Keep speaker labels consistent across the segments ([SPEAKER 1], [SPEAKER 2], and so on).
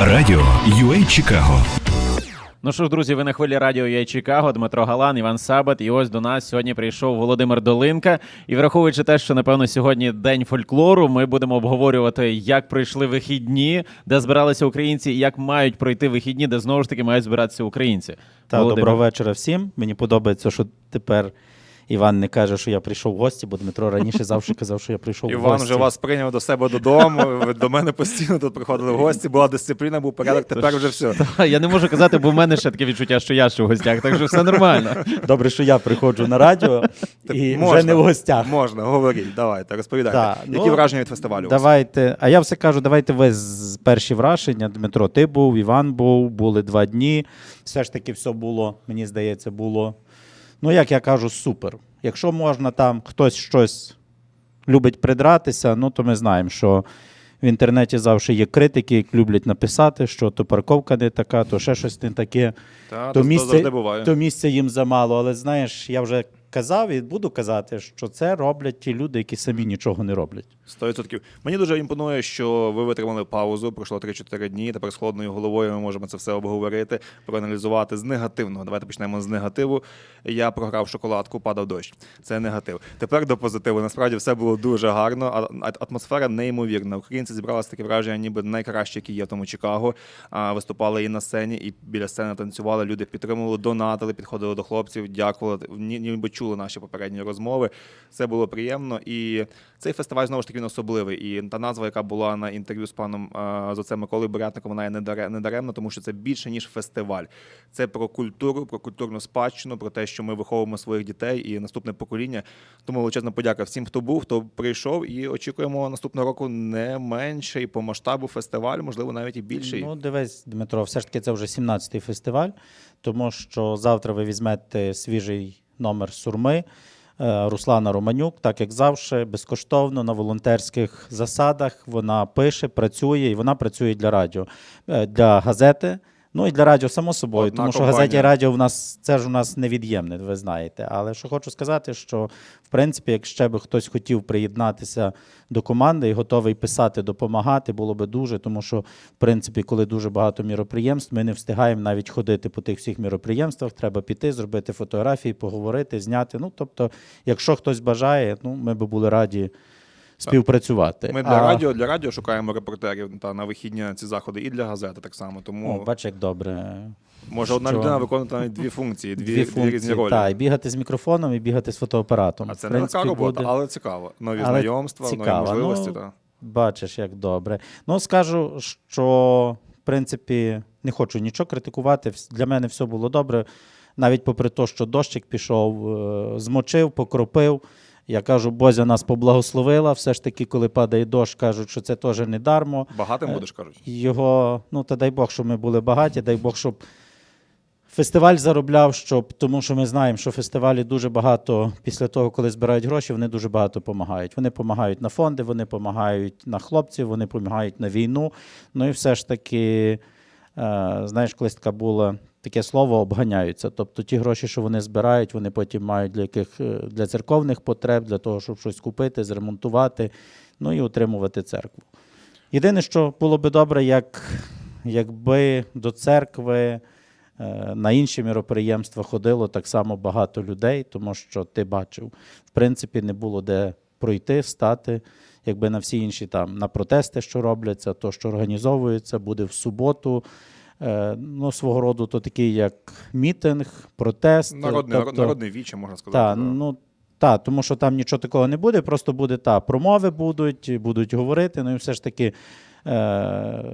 [SPEAKER 1] Радіо UA Чикаго.
[SPEAKER 2] Ну що ж, друзі, ви на хвилі радіо Я Чикаго, Дмитро Галан, Іван Сабат. І ось до нас сьогодні прийшов Володимир Долинка. І враховуючи те, що напевно сьогодні день фольклору, ми будемо обговорювати, як пройшли вихідні, де збиралися українці, і як мають пройти вихідні, де знову ж таки мають збиратися українці.
[SPEAKER 3] Та
[SPEAKER 2] Володимир.
[SPEAKER 3] доброго вечора всім. Мені подобається, що тепер Іван не каже, що я прийшов в гості, бо Дмитро раніше завжди казав, що я прийшов в
[SPEAKER 4] Іван вже вас прийняв до себе додому. Ви до мене постійно тут приходили в гості. Була дисципліна, був порядок. Тепер вже все.
[SPEAKER 2] Я не можу казати, бо в мене ще таке відчуття, що я ще в гостях, так що все нормально.
[SPEAKER 3] Добре, що я приходжу на радіо і
[SPEAKER 4] Можна.
[SPEAKER 3] вже не в гостях.
[SPEAKER 4] Можна, говоріть, давайте, розповідайте.
[SPEAKER 3] Да,
[SPEAKER 4] Які
[SPEAKER 3] ну,
[SPEAKER 4] враження від фестивалю? у вас?
[SPEAKER 3] Давайте. А я все кажу, давайте ви з перші враження. Дмитро, ти був, Іван був, були два дні. Все ж таки, все було, мені здається, було. Ну, як я кажу, супер. Якщо можна там хтось щось любить придратися, ну то ми знаємо, що в інтернеті завжди є критики, які люблять написати, що то парковка не така, то ще щось не таке.
[SPEAKER 4] Та,
[SPEAKER 3] то
[SPEAKER 4] то
[SPEAKER 3] місце- То місце їм замало. Але знаєш, я вже казав і буду казати, що це роблять ті люди, які самі нічого не роблять.
[SPEAKER 4] 100%. Мені дуже імпонує, що ви витримали паузу. Пройшло 3-4 дні. Тепер з холодною головою ми можемо це все обговорити, проаналізувати з негативного. Давайте почнемо з негативу. Я програв шоколадку, падав дощ. Це негатив. Тепер до позитиву. Насправді все було дуже гарно. Атмосфера неймовірна. Українці зібралися таке враження, ніби найкраще, які є в тому Чикаго. Виступали і на сцені, і біля сцени танцювали. Люди підтримували, донатили, підходили до хлопців, дякували. Ні- Ніби чули наші попередні розмови. Це було приємно. І цей фестиваль знову ж таки він особливий. І та назва, яка була на інтерв'ю з паном е, з отцем Миколою Бурятником, вона є не даре- не даремна, тому що це більше ніж фестиваль. Це про культуру, про культурну спадщину, про те, що ми виховуємо своїх дітей і наступне покоління. Тому величезна подяка всім, хто був, хто прийшов, і очікуємо наступного року не менший по масштабу фестиваль, можливо, навіть і більший.
[SPEAKER 3] Ну, дивись, Дмитро, все ж таки це вже 17-й фестиваль, тому що завтра ви візьмете свіжий номер сурми. е, Руслана Романюк, так як завжди, безкоштовно на волонтерських засадах. Вона пише, працює, і вона працює для радіо, е, для газети. Ну і для радіо, само собою,
[SPEAKER 4] Одна
[SPEAKER 3] тому що
[SPEAKER 4] компанія.
[SPEAKER 3] газеті і радіо в нас це ж у нас невід'ємне, ви знаєте. Але що хочу сказати, що в принципі, якщо би хтось хотів приєднатися до команди і готовий писати, допомагати, було би дуже, тому що в принципі, коли дуже багато міроприємств, ми не встигаємо навіть ходити по тих всіх міроприємствах. Треба піти, зробити фотографії, поговорити, зняти. Ну тобто, якщо хтось бажає, ну ми би були раді співпрацювати.
[SPEAKER 4] Ми для
[SPEAKER 3] А-
[SPEAKER 4] радіо для радіо шукаємо репортерів та на вихідні на ці заходи, і для газети так само. Тому
[SPEAKER 3] О, бач, як добре.
[SPEAKER 4] може одна
[SPEAKER 3] що-
[SPEAKER 4] людина виконувати навіть дві функції, дві,
[SPEAKER 3] Дві,
[SPEAKER 4] дві різні ролі.
[SPEAKER 3] Та, і бігати з мікрофоном, і бігати з фотоапаратом.
[SPEAKER 4] А це
[SPEAKER 3] В
[SPEAKER 4] не
[SPEAKER 3] принципі,
[SPEAKER 4] така робота,
[SPEAKER 3] буде-
[SPEAKER 4] але цікаво. Нові
[SPEAKER 3] Але
[SPEAKER 4] знайомства,
[SPEAKER 3] цікаво.
[SPEAKER 4] нові можливості.
[SPEAKER 3] Ну,
[SPEAKER 4] та.
[SPEAKER 3] Бачиш, як добре. Ну, скажу, що в принципі не хочу нічого критикувати. Вс- Для мене все було добре. Навіть попри те, що дощик пішов, е, змочив, покропив. Я кажу, Бозя нас поблагословила. Все ж таки, коли падає дощ, кажуть, що це теж не дармо.
[SPEAKER 4] Багатим
[SPEAKER 3] Е,
[SPEAKER 4] будеш, кажуть.
[SPEAKER 3] Його, ну та дай Бог, що ми були багаті, дай Бог, щоб фестиваль заробляв, щоб, тому що ми знаємо, що фестивалі дуже багато, після того, коли збирають гроші, вони дуже багато допомагають. Вони допомагають на фонди, вони допомагають на хлопців, вони допомагають на війну. Ну і все ж таки, е, знаєш, колись така була. Таке слово обганяються. Тобто ті гроші, що вони збирають, вони потім мають для яких е, для церковних потреб, для того, щоб щось купити, зремонтувати, ну і утримувати церкву. Єдине, що було би добре, як, якби до церкви е, на інші міроприємства ходило так само багато людей, тому що ти бачив, в принципі, не було де пройти, стати. Якби на всі інші там на протести, що робляться, то що організовується, буде в суботу. Е, ну, свого роду, то такий як мітинг, протест.
[SPEAKER 4] Народний,
[SPEAKER 3] тобто-
[SPEAKER 4] народний віче, можна сказати.
[SPEAKER 3] та, ну, та, тому що там нічого такого не буде, просто буде та, промови будуть, будуть говорити. Ну і все ж таки е-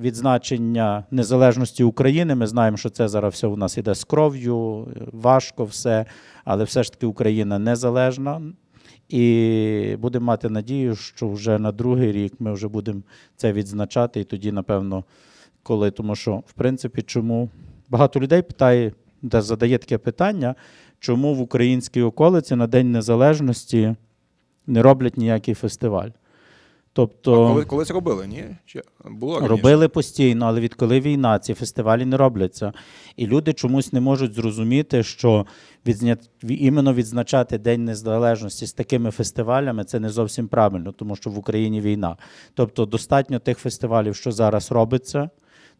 [SPEAKER 3] відзначення незалежності України. Ми знаємо, що це зараз все у нас іде з кров'ю, важко все, але все ж таки Україна незалежна. І будемо мати надію, що вже на другий рік ми вже будемо це відзначати, і тоді, напевно, коли, тому що, в принципі, чому багато людей питає, де задає таке питання, чому в українській околиці на День Незалежності не роблять ніякий фестиваль. Тобто
[SPEAKER 4] Коли, колись робили, ні? Чи було раніше?
[SPEAKER 3] робили постійно, але відколи війна, ці фестивалі не робляться. І люди чомусь не можуть зрозуміти, що відзня... іменно відзначати День Незалежності з такими фестивалями це не зовсім правильно, тому що в Україні війна. Тобто достатньо тих фестивалів, що зараз робиться.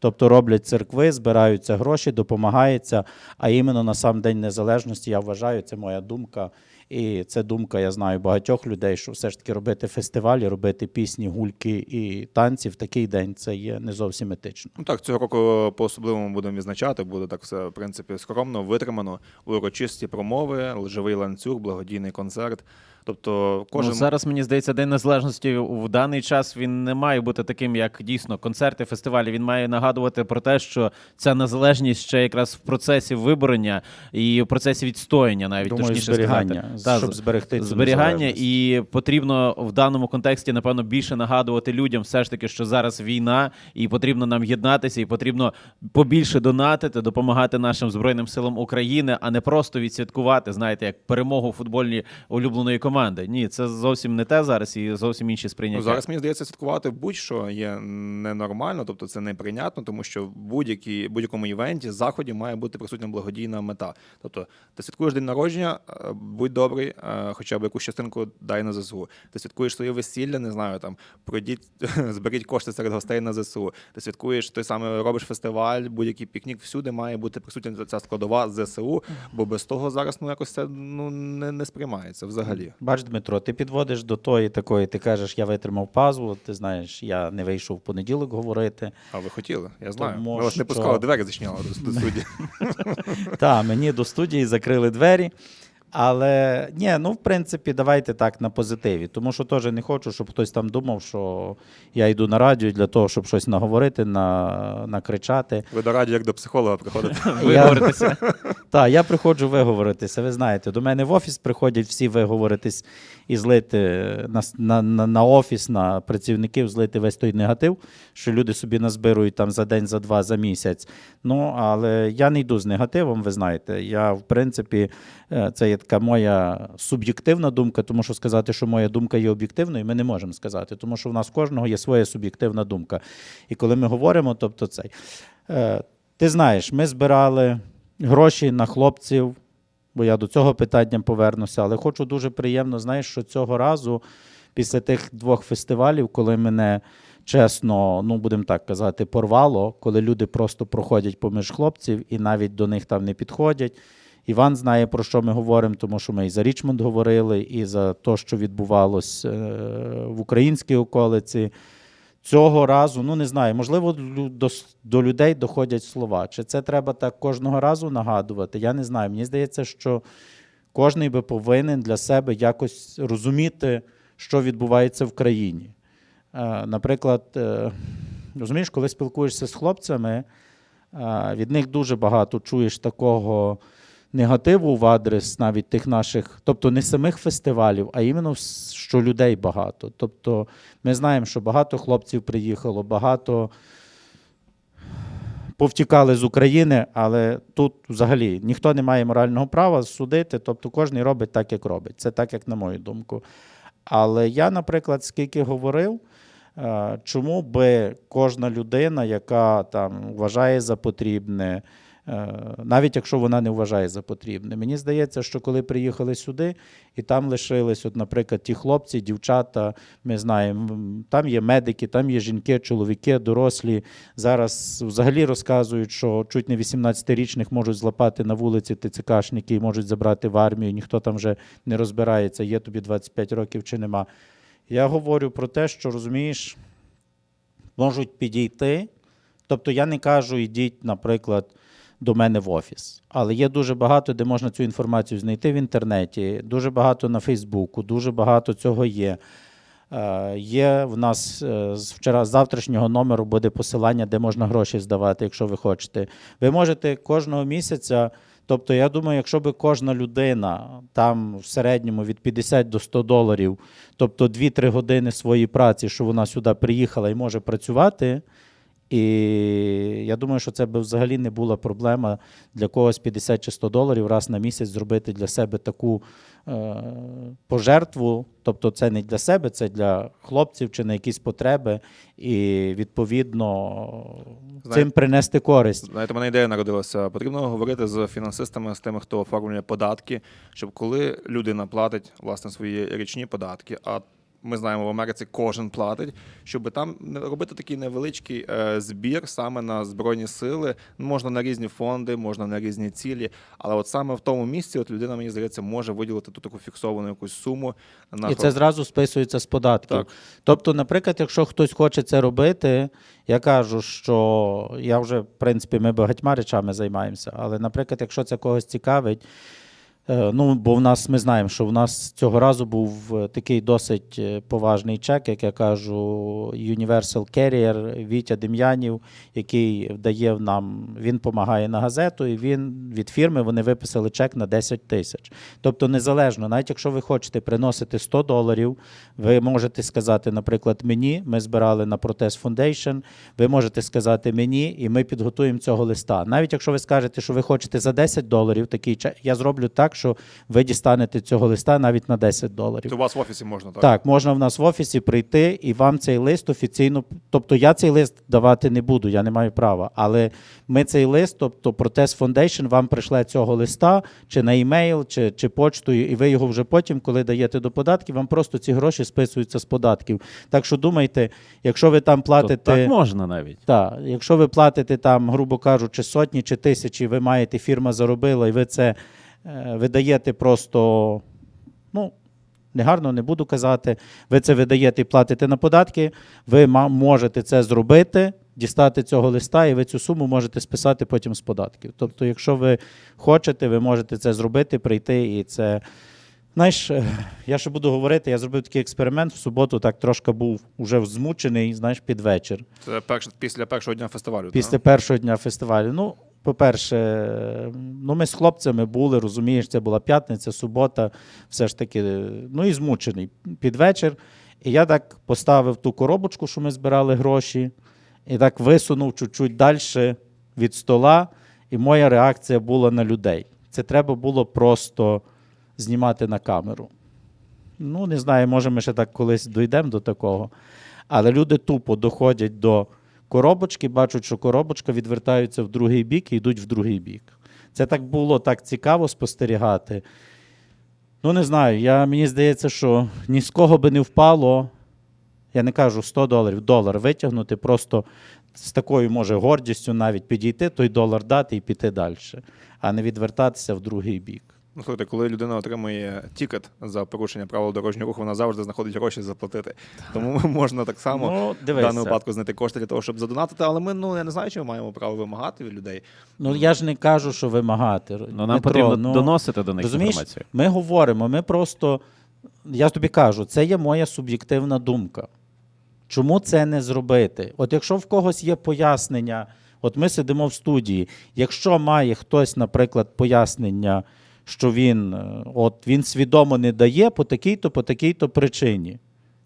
[SPEAKER 3] Тобто роблять церкви, збираються гроші, допомагається. А іменно на сам День Незалежності, я вважаю, це моя думка. І це думка, я знаю, багатьох людей, що все ж таки робити фестивалі, робити пісні, гульки і танці в такий день це є не зовсім етично.
[SPEAKER 4] Ну так, цього року по-особливому будемо відзначати. Буде так все, в принципі, скромно, витримано. Урочисті промови, живий ланцюг, благодійний концерт. Тобто кожен
[SPEAKER 2] Ну, зараз мені здається, День Незалежності в даний час він не має бути таким, як дійсно концерти, фестивалі. Він має нагадувати про те, що ця незалежність ще якраз в процесі виборення і в процесі відстояння, навіть
[SPEAKER 3] Думаю,
[SPEAKER 2] точніше
[SPEAKER 3] зберігання,
[SPEAKER 2] сказати. Та,
[SPEAKER 3] щоб зберегти цю
[SPEAKER 2] зберігання, і потрібно в даному контексті, напевно, більше нагадувати людям, все ж таки, що зараз війна, і потрібно нам єднатися, і потрібно побільше донатити, допомагати нашим збройним силам України, а не просто відсвяткувати, знаєте, як перемогу футбольній улюбленої команди. Ні, це зовсім не те зараз, і зовсім інші сприйняття.
[SPEAKER 4] Ну, зараз мені здається, святкувати будь-що є ненормально, тобто це неприйнятно, тому що в будь-якій будь-якому івенті, заході має бути присутня благодійна мета. Тобто, ти святкуєш день народження, е, будь добрий, е, хоча б якусь частинку дай на ЗСУ. Ти святкуєш своє весілля, не знаю, там пройдіть, зберіть кошти серед гостей на ЗСУ. Ти святкуєш той самий робиш фестиваль, будь-який пікнік, всюди має бути присутня ця складова ЗСУ, бо без того зараз ну якось це ну не, не сприймається взагалі.
[SPEAKER 3] Бач, Дмитро, ти підводиш до тої такої, ти кажеш, я витримав пазу, ти знаєш, я не вийшов в понеділок говорити.
[SPEAKER 4] А ви хотіли? Я знаю.
[SPEAKER 3] Тому
[SPEAKER 4] Ми вас не
[SPEAKER 3] що-
[SPEAKER 4] пускали, двері зачиняли до студії.
[SPEAKER 3] Так, мені до студії закрили двері. Але ні, ну в принципі, давайте так на позитиві. Тому що теж не хочу, щоб хтось там думав, що я йду на радіо для того, щоб щось наговорити, на, накричати.
[SPEAKER 4] Ви до раді, як до психолога приходите.
[SPEAKER 2] Виговоритися.
[SPEAKER 3] Так, я приходжу виговоритися. Ви знаєте, до мене в офіс приходять всі виговоритись і злити на, на, на, на офіс, на працівників, злити весь той негатив, що люди собі назбирують там за день, за два, за місяць. Ну, але я не йду з негативом, ви знаєте. Я, в принципі, е, це є така моя суб'єктивна думка, тому що сказати, що моя думка є об'єктивною, ми не можемо сказати, тому що в нас кожного є своя суб'єктивна думка. І коли ми говоримо, тобто цей. Е, ти знаєш, ми збирали гроші на хлопців, бо я до цього питання повернуся, але хочу дуже приємно, знаєш, що цього разу, після тих двох фестивалів, коли мене чесно, ну будемо так казати, порвало, коли люди просто проходять поміж хлопців і навіть до них там не підходять. Іван знає, про що ми говоримо, тому що ми і за Річмонд говорили, і за те, що відбувалось е, в українській околиці. Цього разу, ну не знаю, можливо, до, до людей доходять слова. Чи це треба так кожного разу нагадувати? Я не знаю. Мені здається, що кожен би повинен для себе якось розуміти, що відбувається в країні. Е, Наприклад, е, розумієш, коли спілкуєшся з хлопцями, від них дуже багато чуєш такого негативу в адрес навіть тих наших, тобто не самих фестивалів, а іменно що людей багато. Тобто ми знаємо, що багато хлопців приїхало, багато повтікали з України, але тут взагалі ніхто не має морального права судити, тобто кожен робить так, як робить. Це так, як на мою думку. Але я, наприклад, скільки говорив, е, чому би кожна людина, яка там вважає за потрібне, навіть якщо вона не вважає за потрібне. Мені здається, що коли приїхали сюди, і там лишились, от, наприклад, ті хлопці, дівчата, ми знаємо, там є медики, там є жінки, чоловіки, дорослі. Зараз взагалі розказують, що чуть не 18-річних можуть злапати на вулиці ТЦКшники і можуть забрати в армію. Ніхто там вже не розбирається, є тобі 25 років чи нема. Я говорю про те, що розумієш, можуть підійти. Тобто я не кажу, ідіть, наприклад, до мене в офіс. Але є дуже багато, де можна цю інформацію знайти в інтернеті, дуже багато на Фейсбуку, дуже багато цього є. Е, Є в нас е, з вчора з завтрашнього номеру буде посилання, де можна гроші здавати, якщо ви хочете. Ви можете кожного місяця. Тобто, я думаю, якщо би кожна людина там в середньому від 50 до 100 доларів, тобто 2-3 години своєї праці, що вона сюди приїхала і може працювати, І я думаю, що це би взагалі не була проблема для когось 50 чи 100 доларів раз на місяць зробити для себе таку е, пожертву. Тобто це не для себе, це для хлопців чи на якісь потреби, і відповідно
[SPEAKER 4] Знаєте-
[SPEAKER 3] цим принести користь.
[SPEAKER 4] Знаєте, мене ідея народилася. Потрібно говорити з фінансистами, з тими, хто оформлює податки, щоб коли людина платить власне свої річні податки, а ми знаємо, в Америці кожен платить, щоб там робити такий невеличкий е, збір саме на збройні сили. Можна на різні фонди, можна на різні цілі. Але от саме в тому місці, от людина, мені здається, може виділити ту таку фіксовану якусь суму на
[SPEAKER 3] І це зразу списується з податків.
[SPEAKER 4] Так.
[SPEAKER 3] Тобто, наприклад, якщо хтось хоче це робити, я кажу, що я вже, в принципі, ми багатьма речами займаємося, але, наприклад, якщо це когось цікавить, ну, бо в нас ми знаємо, що в нас цього разу був е, такий досить е, поважний чек, як я кажу, Universal Carrier Вітя Дем'янів, який дає нам, він допомагає на газету, і він від фірми вони виписали чек на 10 тисяч. Тобто, незалежно, навіть якщо ви хочете приносити 100 доларів, ви можете сказати, наприклад, мені, ми збирали на Протест Foundation, ви можете сказати мені, і ми підготуємо цього листа. Навіть якщо ви скажете, що ви хочете за 10 доларів такий чек, я зроблю так, що ви дістанете цього листа навіть на 10 доларів.
[SPEAKER 4] Це у вас в офісі можна, так?
[SPEAKER 3] Так, можна в нас в офісі прийти і вам цей лист офіційно. Тобто я цей лист давати не буду, я не маю права. Але ми цей лист, тобто Протест Foundation, вам прийшле цього листа чи на емейл, чи, чи почтою, і ви його вже потім, коли даєте до податків, вам просто ці гроші списуються з податків. Так що думайте, якщо ви там
[SPEAKER 2] То
[SPEAKER 3] платите.
[SPEAKER 2] так можна навіть.
[SPEAKER 3] Так, якщо ви платите там, грубо кажучи, сотні чи тисячі, ви маєте, фірма заробила, і ви це е, видаєте просто, ну, негарно не буду казати, ви це видаєте і платите на податки, ви можете це зробити, дістати цього листа, і ви цю суму можете списати потім з податків. Тобто, якщо ви хочете, ви можете це зробити, прийти і це. Знаєш, е, я ще буду говорити, я зробив такий експеримент в суботу, так трошки був уже змучений, знаєш, під вечір.
[SPEAKER 4] Це перш, після першого дня фестивалю.
[SPEAKER 3] Після
[SPEAKER 4] так?
[SPEAKER 3] першого дня фестивалю. Ну, по-перше, ну ми з хлопцями були, розумієш, це була п'ятниця, субота, все ж таки, ну і змучений під вечір. І я так поставив ту коробочку, що ми збирали гроші, і так висунув чуть-чуть далі від стола, і моя реакція була на людей. Це треба було просто знімати на камеру. Ну, не знаю, може, ми ще так колись дійдемо до такого. Але люди тупо доходять до коробочки, бачать, що коробочка відвертаються в другий бік і йдуть в другий бік. Це так було так цікаво спостерігати. Ну, не знаю, я, мені здається, що ні з кого би не впало. Я не кажу 100 доларів, долар витягнути, просто з такою, може, гордістю навіть підійти, той долар дати і піти далі, а не відвертатися в другий бік.
[SPEAKER 4] Ну, слухайте, коли людина отримує тікет за порушення правил дорожнього руху, вона завжди знаходить гроші заплатити. Тому можна так само
[SPEAKER 3] Ну,
[SPEAKER 4] в даному випадку знайти кошти для того, щоб задонатити. Але ми ну я не знаю, чи ми маємо право вимагати від людей.
[SPEAKER 3] Ну я ж не кажу, що вимагати.
[SPEAKER 2] Ну, нам
[SPEAKER 3] Дмитро,
[SPEAKER 2] потрібно
[SPEAKER 3] ну,
[SPEAKER 2] доносити до них
[SPEAKER 3] Розумієш,
[SPEAKER 2] інформацію.
[SPEAKER 3] ми говоримо, ми просто. Я тобі кажу, це є моя суб'єктивна думка. Чому це не зробити? От якщо в когось є пояснення, от ми сидимо в студії, якщо має хтось, наприклад, пояснення, що він, е, от, він свідомо не дає по такій-то, по такій-то причині.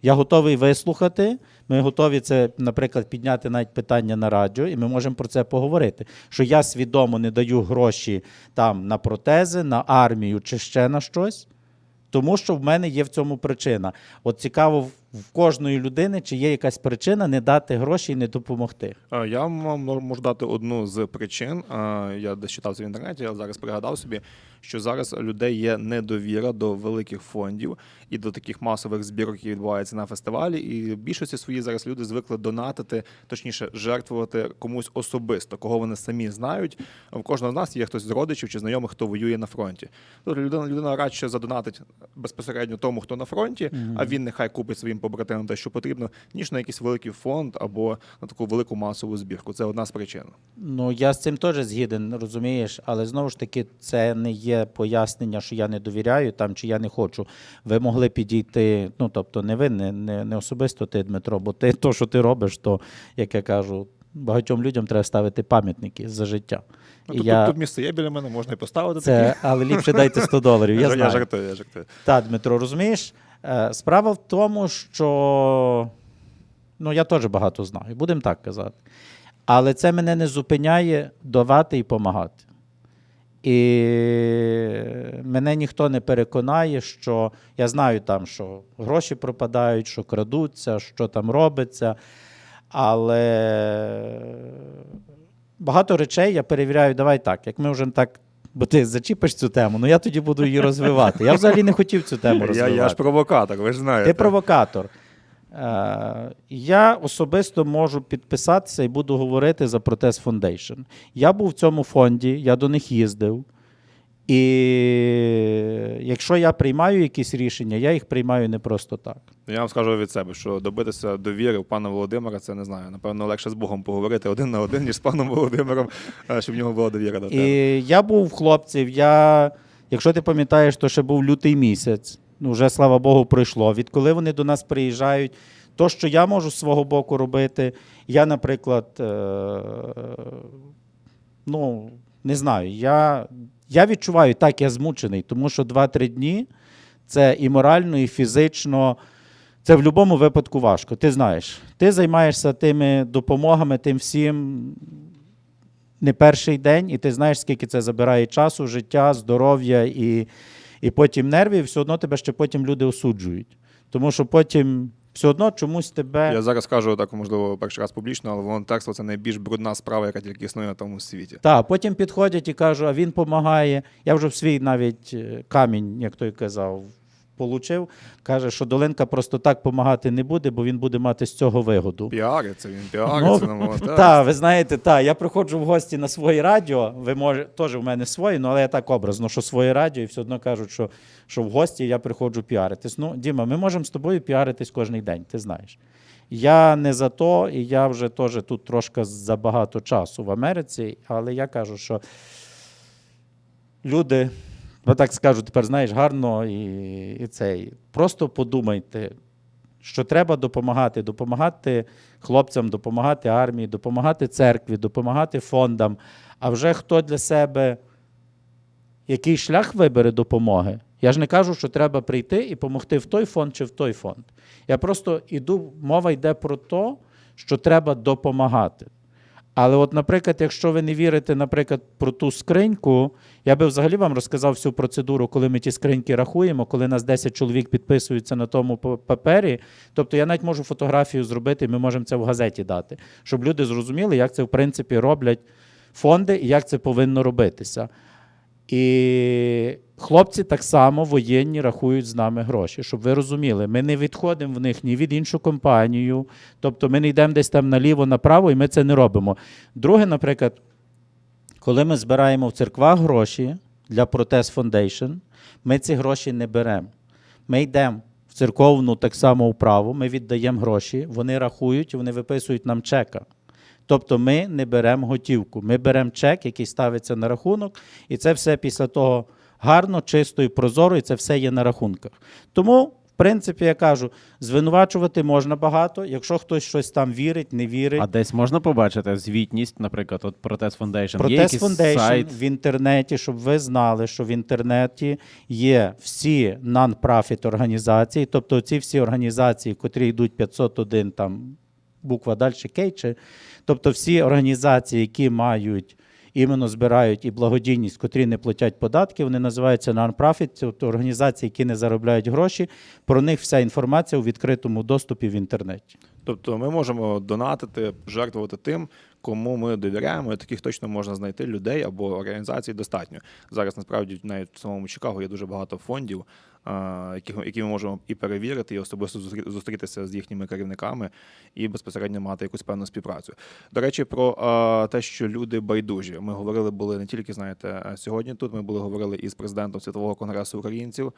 [SPEAKER 3] Я готовий вислухати. Ми готові це, наприклад, підняти навіть питання на радіо, і ми можемо про це поговорити. Що я свідомо не даю гроші там на протези, на армію чи ще на щось, тому що в мене є в цьому причина. От цікаво, в- кожної людини, чи є якась причина не дати гроші і не допомогти.
[SPEAKER 4] Я вам можу дати одну з причин. Я десь читав це в інтернеті, я зараз пригадав собі, що зараз у людей є недовіра до великих фондів і до таких масових збірок, які відбуваються на фестивалі. І в більшості свої зараз люди звикли донатити, точніше, жертвувати комусь особисто, кого вони самі знають. У кожного з нас є хтось з родичів чи знайомих, хто воює на фронті. Тобто людина, людина радше задонатить безпосередньо тому, хто на фронті, а він нехай купить своїм побратимам те, що потрібно, ніж на якийсь великий фонд або на таку велику масову збірку. Це одна з причин.
[SPEAKER 3] Ну, я з цим теж згіден, розумієш, але знову ж таки, це не є пояснення, що я не довіряю там чи я не хочу. Ви могли підійти, ну тобто, не ви, не, не, не особисто ти, Дмитро, бо ти то, що ти робиш, то, як я кажу, багатьом людям треба ставити пам'ятники за життя.
[SPEAKER 4] Ну,
[SPEAKER 3] І
[SPEAKER 4] тут,
[SPEAKER 3] я...
[SPEAKER 4] тут, місце є біля мене, можна і поставити
[SPEAKER 3] Це, але ліпше дайте 100 доларів. Я знаю.
[SPEAKER 4] жартую, я жартую.
[SPEAKER 3] Так, Дмитро, розумієш? Е, Справа в тому, що ну, я теж багато знаю, будемо так казати. Але це мене не зупиняє давати і допомагати. І мене ніхто не переконає, що я знаю там, що гроші пропадають, що крадуться, що там робиться. Але багато речей я перевіряю, давай так, як ми вже так. Бо ти зачіпиш цю тему, ну я тоді буду її розвивати. Я взагалі не хотів цю тему
[SPEAKER 4] Я, я ж провокатор, ви ж знаєте.
[SPEAKER 3] Ти провокатор. Е, я особисто можу підписатися і буду говорити за Протест Foundation. Я був в цьому фонді, я до них їздив. І якщо я приймаю якісь рішення, я їх приймаю не просто так.
[SPEAKER 4] Я вам скажу від себе, що добитися довіри в пана Володимира, це не знаю. Напевно, легше з Богом поговорити один на один, ніж з паном Володимиром, е, щоб в нього була довіра до тебе.
[SPEAKER 3] І я був в хлопців. Я, якщо ти пам'ятаєш, то ще був лютий місяць. Ну, вже слава Богу, пройшло. Відколи вони до нас приїжджають, то, що я можу з свого боку робити, я, наприклад, е- ну, не знаю, я, я відчуваю, так, я змучений, тому що 2-3 дні це і морально, і фізично. Це в будь-якому випадку важко. Ти знаєш, ти займаєшся тими допомогами, тим всім не перший день, і ти знаєш, скільки це забирає часу, життя, здоров'я і, і потім нервів, і все одно тебе ще потім люди осуджують. Тому що потім все одно чомусь тебе.
[SPEAKER 4] Я зараз кажу так, можливо, перший раз публічно, але волонтерство це найбільш брудна справа, яка тільки існує на тому світі.
[SPEAKER 3] Так, потім підходять і кажуть, а він допомагає. Я вже в свій навіть е, камінь, як той казав, получив. Каже, що Долинка просто так допомагати не буде, бо він буде мати з цього вигоду.
[SPEAKER 4] Піариться, він піариться на.
[SPEAKER 3] Ну, Так, ви знаєте, так, я приходжу в гості на своє радіо. Ви може, теж в мене свої, ну але я так образно, що своє радіо, і все одно кажуть, що, що в гості я приходжу піаритись. Ну, Діма, ми можемо з тобою піаритись кожен день, ти знаєш. Я не за то, і я вже теж тут трошки забагато часу в Америці, але я кажу, що люди, ну так скажу, тепер знаєш, гарно і, і цей. Просто подумайте, що треба допомагати, допомагати хлопцям, допомагати армії, допомагати церкві, допомагати фондам. А вже хто для себе який шлях вибере допомоги. Я ж не кажу, що треба прийти і допомогти в той фонд чи в той фонд. Я просто іду, мова йде про те, що треба допомагати. Але, от, наприклад, якщо ви не вірите, наприклад, про ту скриньку, я би взагалі вам розказав всю процедуру, коли ми ті скриньки рахуємо, коли нас 10 чоловік підписуються на тому папері. Тобто я навіть можу фотографію зробити, ми можемо це в газеті дати, щоб люди зрозуміли, як це в принципі роблять фонди і як це повинно робитися. І хлопці так само воєнні рахують з нами гроші, щоб ви розуміли, ми не відходимо в них ні від іншу компанію, тобто ми не йдемо десь там наліво, направо, і ми це не робимо. Друге, наприклад, коли ми збираємо в церквах гроші для Протест Foundation, ми ці гроші не беремо. Ми йдемо в церковну так само управу, ми віддаємо гроші, вони рахують, вони виписують нам чека. Тобто ми не беремо готівку, ми беремо чек, який ставиться на рахунок, і це все після того гарно, чисто і прозоро, і це все є на рахунках. Тому, в принципі, я кажу, звинувачувати можна багато, якщо хтось щось там вірить, не вірить.
[SPEAKER 2] А десь можна побачити звітність, наприклад, от Протест Foundation. Є
[SPEAKER 3] Протест Foundation
[SPEAKER 2] сайт?
[SPEAKER 3] в інтернеті, щоб ви знали, що в інтернеті є всі non-profit організації, тобто ці всі організації, котрі йдуть 501, там буква далі кейче, тобто всі організації, які мають іменно збирають і благодійність, котрі не платять податки, вони називаються non-profit, тобто організації, які не заробляють гроші. Про них вся інформація у відкритому доступі в інтернеті.
[SPEAKER 4] Тобто ми можемо донатити, жертвувати тим, кому ми довіряємо, і таких точно можна знайти людей або організацій достатньо. Зараз насправді навіть в самому Чикаго є дуже багато фондів, які, ми можемо і перевірити, і особисто зустрі- зустрітися з їхніми керівниками і безпосередньо мати якусь певну співпрацю. До речі, про те, що люди байдужі. Ми говорили були не тільки знаєте сьогодні. Тут ми були говорили із президентом Світового конгресу українців.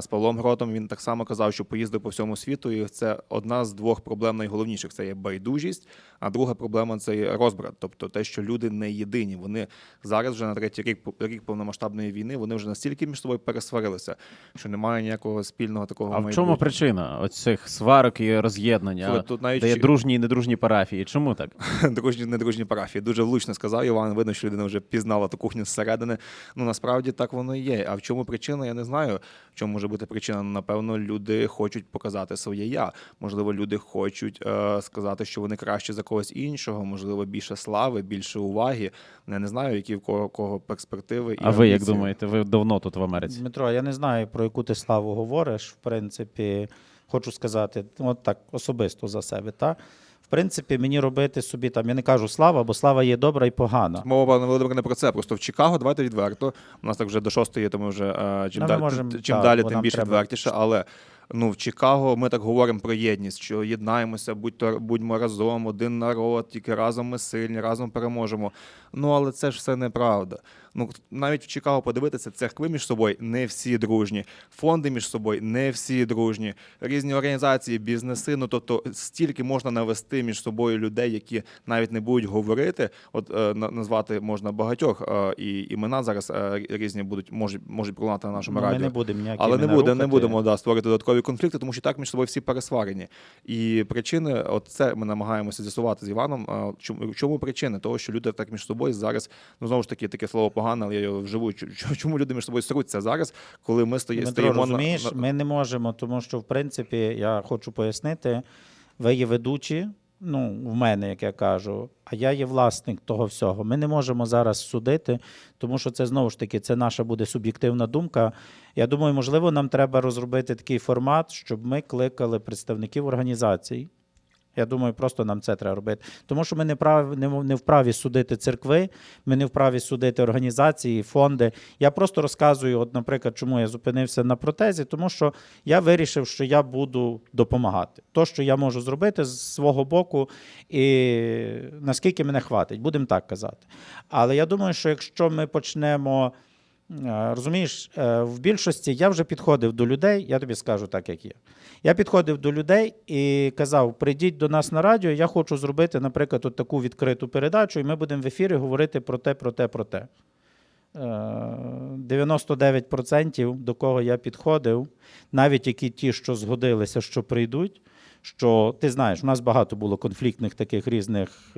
[SPEAKER 4] З Павлом Гротом він так само казав, що поїздив по всьому світу, і це одна з двох проблем найголовніших. Це є байдужість, а друга проблема це розбрат. Тобто те, що люди не єдині. Вони зараз вже на третій рік рік повномасштабної війни. Вони вже настільки між собою пересварилися, що немає ніякого спільного такого.
[SPEAKER 2] А в чому причина оцих сварок і роз'єднання?
[SPEAKER 4] Слухай, тут навіть
[SPEAKER 2] Де є дружні і недружні парафії. Чому так?
[SPEAKER 4] дружні, недружні парафії. Дуже влучно сказав Іван. Видно, що людина вже пізнала ту кухню зсередини. Ну насправді так воно і є. А в чому причина? Я не знаю. В чому може бути причина? Ну, Напевно, люди хочуть показати своє я. Можливо, люди хочуть е, сказати, що вони краще за когось іншого. Можливо, можливо більше слави, більше уваги. Я не знаю, які в кого, кого перспективи. і
[SPEAKER 2] А ви як
[SPEAKER 4] амбіції.
[SPEAKER 2] думаєте? Ви давно тут в Америці?
[SPEAKER 3] Дмитро, я не знаю, про яку ти славу говориш. В принципі, хочу сказати, от так особисто за себе. Та? В принципі, мені робити собі там, я не кажу слава, бо слава є добра і погана.
[SPEAKER 4] Мова пане Володимир не про це. Просто в Чикаго, давайте відверто. У нас так вже до шостої, тому вже е, чим,
[SPEAKER 3] ми
[SPEAKER 4] далі, чим
[SPEAKER 3] та,
[SPEAKER 4] далі, тим більше
[SPEAKER 3] треба.
[SPEAKER 4] відвертіше. Але ну в Чикаго ми так говоримо про єдність, що єднаємося, будь то будьмо разом, один народ, тільки разом ми сильні, разом переможемо. Ну але це ж все неправда. Ну навіть в Чикаго подивитися, церкви між собою не всі дружні, фонди між собою не всі дружні, різні організації, бізнеси. Ну тобто стільки можна навести між собою людей, які навіть не будуть говорити. От е, назвати можна багатьох е, і імена зараз е, різні будуть можуть можуть пролунати на нашому
[SPEAKER 3] Ну, ми не будемо ніякі
[SPEAKER 4] Але не буде, не будемо да, створити додаткові конфлікти, тому що так між собою всі пересварені. І причини, от це ми намагаємося з'ясувати з Іваном. Чому, чому причини? Того, що люди так між собою зараз, ну знову ж таки, таке слово погане, але я його вживу. Чому люди між собою сруться зараз, коли ми
[SPEAKER 3] стоїмо
[SPEAKER 4] стоїмо
[SPEAKER 3] розумієш,
[SPEAKER 4] на...
[SPEAKER 3] ми не можемо, тому що, в принципі, я хочу пояснити, ви є ведучі, ну, в мене, як я кажу, а я є власник того всього. Ми не можемо зараз судити, тому що це знову ж таки це наша буде суб'єктивна думка. Я думаю, можливо, нам треба розробити такий формат, щоб ми кликали представників організацій. Я думаю, просто нам це треба робити. Тому що ми не, прав, не, не вправі судити церкви, ми не вправі судити організації, фонди. Я просто розказую, от, наприклад, чому я зупинився на протезі, тому що я вирішив, що я буду допомагати. То, що я можу зробити з свого боку, і наскільки мене хватить, будемо так казати. Але я думаю, що якщо ми почнемо. Е, Розумієш, е, в більшості я вже підходив до людей, я тобі скажу так, як є. Я підходив до людей і казав: прийдіть до нас на радіо, я хочу зробити, наприклад, от таку відкриту передачу, і ми будемо в ефірі говорити про те, про те, про те. Е, 99% до кого я підходив, навіть які ті, що згодилися, що прийдуть, що ти знаєш, у нас багато було конфліктних таких різних.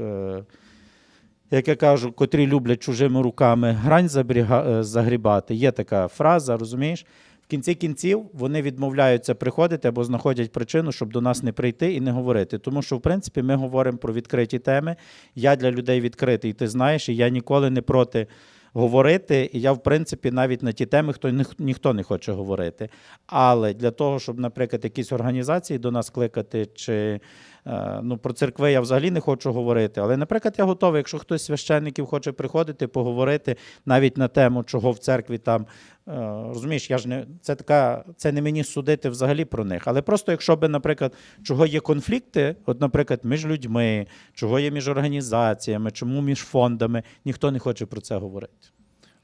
[SPEAKER 3] Як я кажу, котрі люблять чужими руками грань забріга- е, загрібати. Є така фраза, розумієш? В кінці кінців вони відмовляються приходити або знаходять причину, щоб до нас не прийти і не говорити. Тому що, в принципі, ми говоримо про відкриті теми. Я для людей відкритий, ти знаєш, і я ніколи не проти говорити. І я, в принципі, навіть на ті теми, хто ніх- ніхто не хоче говорити. Але для того, щоб, наприклад, якісь організації до нас кликати, чи ну, про церкви я взагалі не хочу говорити. Але, наприклад, я готовий, якщо хтось з священників хоче приходити, поговорити навіть на тему, чого в церкві там. е, Розумієш, я ж не це така, це не мені судити взагалі про них. Але просто, якщо би, наприклад, чого є конфлікти, от, наприклад, між людьми, чого є між організаціями, чому між фондами, ніхто не хоче про це говорити.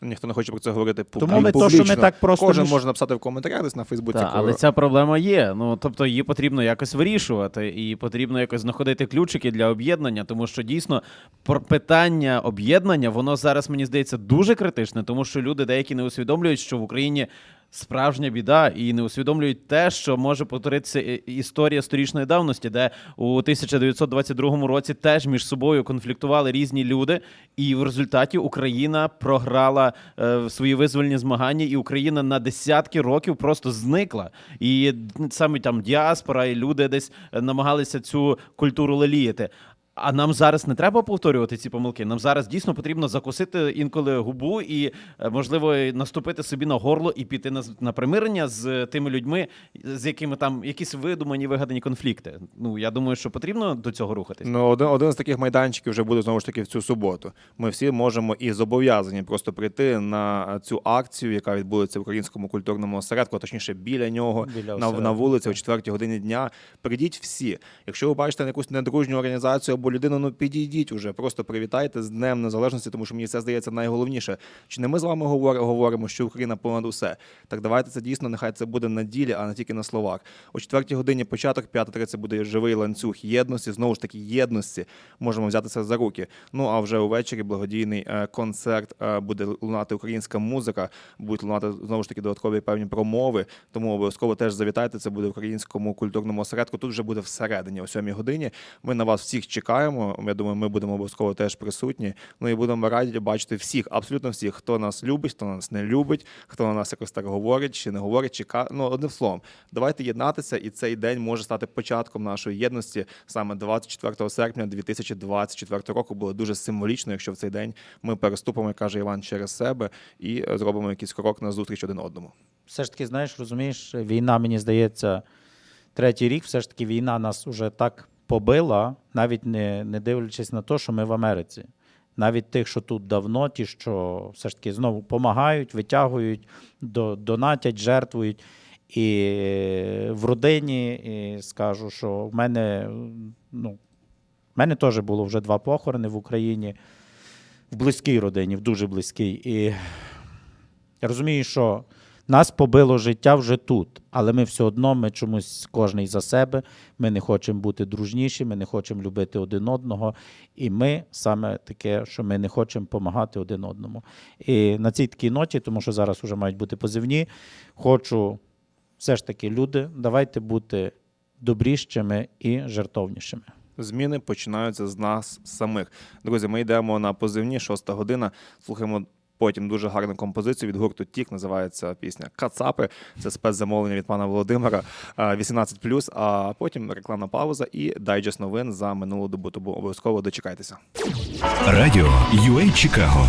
[SPEAKER 4] Ніхто не хоче про це говорити
[SPEAKER 3] Тому ми то, що ми так просто
[SPEAKER 4] Кожен
[SPEAKER 3] між-
[SPEAKER 4] може написати в коментарях десь на Фейсбуці.
[SPEAKER 2] Так,
[SPEAKER 4] коли-
[SPEAKER 2] але ця проблема є. Ну тобто її потрібно якось вирішувати, і потрібно якось знаходити ключики для об'єднання, тому що дійсно про питання об'єднання воно зараз мені здається дуже критичне, тому що люди деякі не усвідомлюють, що в Україні. Справжня біда, і не усвідомлюють те, що може повторитися історія сторічної давності, де у 1922 році теж між собою конфліктували різні люди, і в результаті Україна програла е, свої визвольні змагання, і Україна на десятки років просто зникла. І саме там діаспора, і люди десь е, намагалися цю культуру леліяти. А нам зараз не треба повторювати ці помилки. Нам зараз дійсно потрібно закусити інколи губу і, е, можливо, наступити собі на горло і піти на, з- на примирення з тими людьми, з якими там якісь видумані вигадані конфлікти. Ну я думаю, що потрібно до цього рухатись.
[SPEAKER 4] Ну, один, один з таких майданчиків вже буде знову ж таки в цю суботу. Ми всі можемо і зобов'язані просто прийти на цю акцію, яка відбудеться в українському культурному осередку, а точніше біля нього,
[SPEAKER 3] Біля
[SPEAKER 4] на, на вулиці о 4 годині дня. Прийдіть всі. Якщо ви бачите якусь недружню організацію або людину, ну підійдіть уже, просто привітайте з Днем Незалежності, тому що мені це здається найголовніше. Чи не ми з вами говор- говоримо, що Україна понад усе? Так давайте це дійсно, нехай це буде на ділі, а не тільки на словах. О 4 годині початок, 5.30 буде живий ланцюг єдності. Знову ж таки, єдності можемо взятися за руки. Ну а вже увечері благодійний е, концерт е, буде лунати українська музика, будуть лунати знову ж таки додаткові певні промови. Тому обов'язково теж завітайте. Це буде в українському культурному осередку. Тут вже буде всередині о 7 годині. Ми на вас всіх чекаємо. Чекаємо. Я думаю, ми будемо обов'язково теж присутні. Ну і будемо раді бачити всіх, абсолютно всіх, хто нас любить, хто нас не любить, хто на нас якось так говорить чи не говорить, чи ка- ну одним словом. Давайте єднатися, і цей день може стати початком нашої єдності. Саме 24 серпня 2024 року було дуже символічно, якщо в цей день ми переступимо, як каже Іван, через себе і зробимо якийсь крок на зустріч один одному.
[SPEAKER 3] Все ж таки, знаєш, розумієш, війна, мені здається, третій рік, все ж таки, війна нас уже так побила, навіть не, не дивлячись на те, що ми в Америці. Навіть тих, що тут давно, ті, що все ж таки знову допомагають, витягують, до, донатять, жертвують. І в родині і скажу, що в мене, ну, в мене теж було вже два похорони в Україні, в близькій родині, в дуже близькій. І я розумію, що нас побило життя вже тут, але ми все одно, ми чомусь кожний за себе. Ми не хочемо бути дружніші, ми не хочемо любити один одного. І ми саме таке, що ми не хочемо допомагати один одному. І на цій такій ноті, тому що зараз вже мають бути позивні, хочу все ж таки, люди, давайте бути добрішими і жертовнішими.
[SPEAKER 4] Зміни починаються з нас самих. Друзі, ми йдемо на позивні, шоста година. Слухаємо потім дуже гарну композицію від гурту Тік. Називається пісня Кацапи. Це спецзамовлення від пана Володимира е, 18+, а потім рекламна пауза і дайджест новин за минулу добу. Тому обов'язково дочекайтеся.
[SPEAKER 1] Радіо UA Чикаго